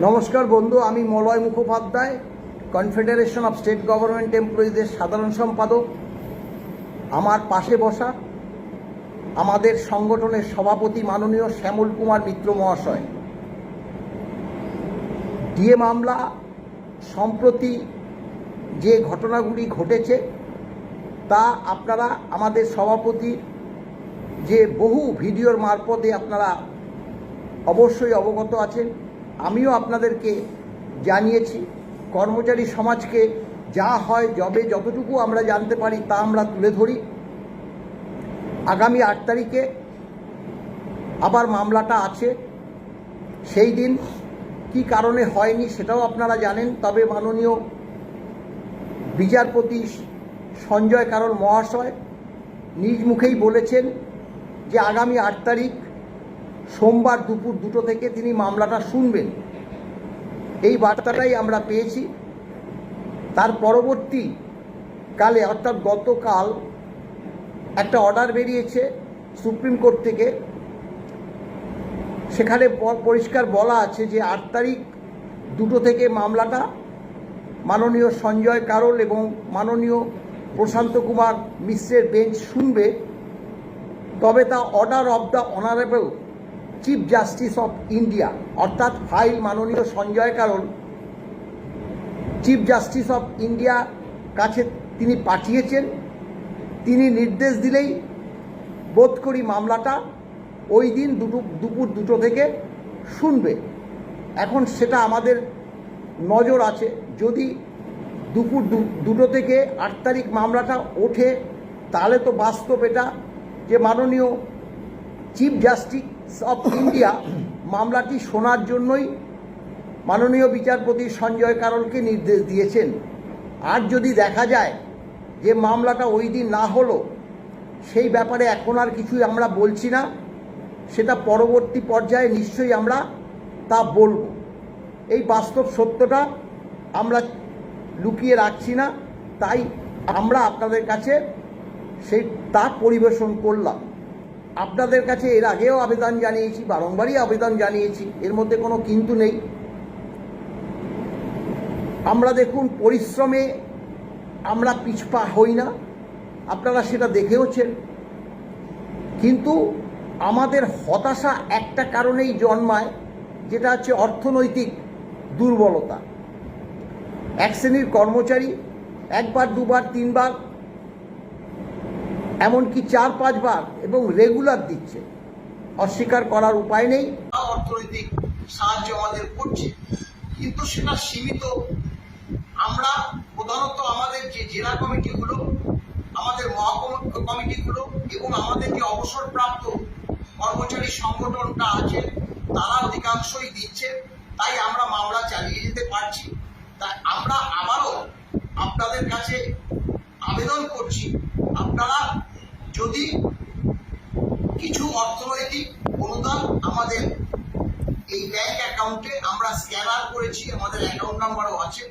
নমস্কার বন্ধু, আমি Malay Mukhopadhyay confederation of state government এমপ্লয়িজের সাধারণ সম্পাদক। আমার পাশে বসা আমাদের সংগঠনের সভাপতি মাননীয় শ্যামল কুমার মিত্র মহাশয়। ডিএ মামলা, সম্প্রতি যে ঘটনাগুলি ঘটেছে, তা আপনারা, আমাদের সভাপতি যে বহু ভিডিওর মারফতে আপনারা অবশ্যই অবগত আছেন। আমিও আপনাদেরকে জানিয়েছি, কর্মচারী সমাজকে যা হয় যবে যতটুকু আমরা জানতে পারি তা আমরা তুলে ধরি। আগামী আট তারিখে আবার মামলাটা আছে। সেই দিন কি কারণে হয়নি সেটাও আপনারা জানেন, তবে মাননীয় বিচারপতি সঞ্জয় কারণ মহাশয় নিজ মুখেই বলেছেন যে আগামী আট তারিখ সোমবার দুপুর দুটো থেকে তিনি মামলাটা শুনবেন। এই বার্তাটাই আমরা পেয়েছি। তার পরবর্তী কালে, অর্থাৎ গতকাল, একটা অর্ডার বেরিয়েছে সুপ্রিম কোর্ট থেকে। সেখানে পরিষ্কার বলা আছে যে, আট তারিখ দুটো থেকে মামলাটা মাননীয় সঞ্জয় কারল এবং মাননীয় প্রশান্ত কুমার মিশ্রের বেঞ্চ শুনবে। তবে তা order of the honourable chief justice of India অর্থাৎ ফাইল মাননীয় সঞ্জয় কারণ চিফ জাস্টিস অফ ইন্ডিয়া কাছে তিনি পাঠিয়েছেন। তিনি নির্দেশ দিলেই বোধ করি মামলাটা ওই দিন দুটো, দুপুর দুটো থেকে শুনবে। এখন সেটা আমাদের নজর আছে। যদি দুপুর দুটো থেকে আট তারিখ মামলাটা ওঠে, তাহলে তো বাস্তব এটা যে মাননীয় চিফ জাস্টিস অফ ইন্ডিয়া মামলাটি শোনার জন্যই মাননীয় বিচারপতি সঞ্জয় কারলকে নির্দেশ দিয়েছেন। আর যদি দেখা যায় যে মামলাটা ওই দিন না হলো, সেই ব্যাপারে এখন আর কিছুই আমরা বলছি না। সেটা পরবর্তী পর্যায়ে নিশ্চয়ই আমরা তা বলব। এই বাস্তব সত্যটা আমরা লুকিয়ে রাখছি না, তাই আমরা আপনাদের কাছে সেই তা পরিবেশন করলাম। আপনাদের কাছে এর আগেও আবেদন জানিয়েছি, বারংবারই আবেদন জানিয়েছি, এর মধ্যে কোনো কিন্তু নেই। আমরা দেখুন, পরিশ্রমে আমরা পিছপা হই না, আপনারা সেটা দেখেওছেন। কিন্তু আমাদের হতাশা একটা কারণেই জন্মায়, যেটা হচ্ছে অর্থনৈতিক দুর্বলতা। এক শ্রেণির কর্মচারী, একবার, দুবার, তিনবার এমনকি চার পাঁচবার এবং রেগুলার দিচ্ছে। অস্বীকার করার উপায় নেই। অর্থনৈতিক সাহায্য আমাদের করছে, কিন্তু সেটা সীমিত। আমরা প্রধানত আমাদের যে জেলা কমিটিগুলো, আমাদের মহকুমা কমিটিগুলো এবং আমাদের যে অবসরপ্রাপ্ত কর্মচারী সংগঠনটা আছে, তারা অধিকাংশই দিচ্ছে। তাই আমরা মামলা চালিয়ে যেতে পারছি। তাই আমরা আবারও আপনাদের কাছে আবেদন করছি যদি কিছু অর্থনৈতিক অনুদান আমাদের এই ব্যাংক অ্যাকাউন্টে আমরা স্ক্যানার করেছি, আমাদের অ্যাকাউন্ট নাম্বারও আছে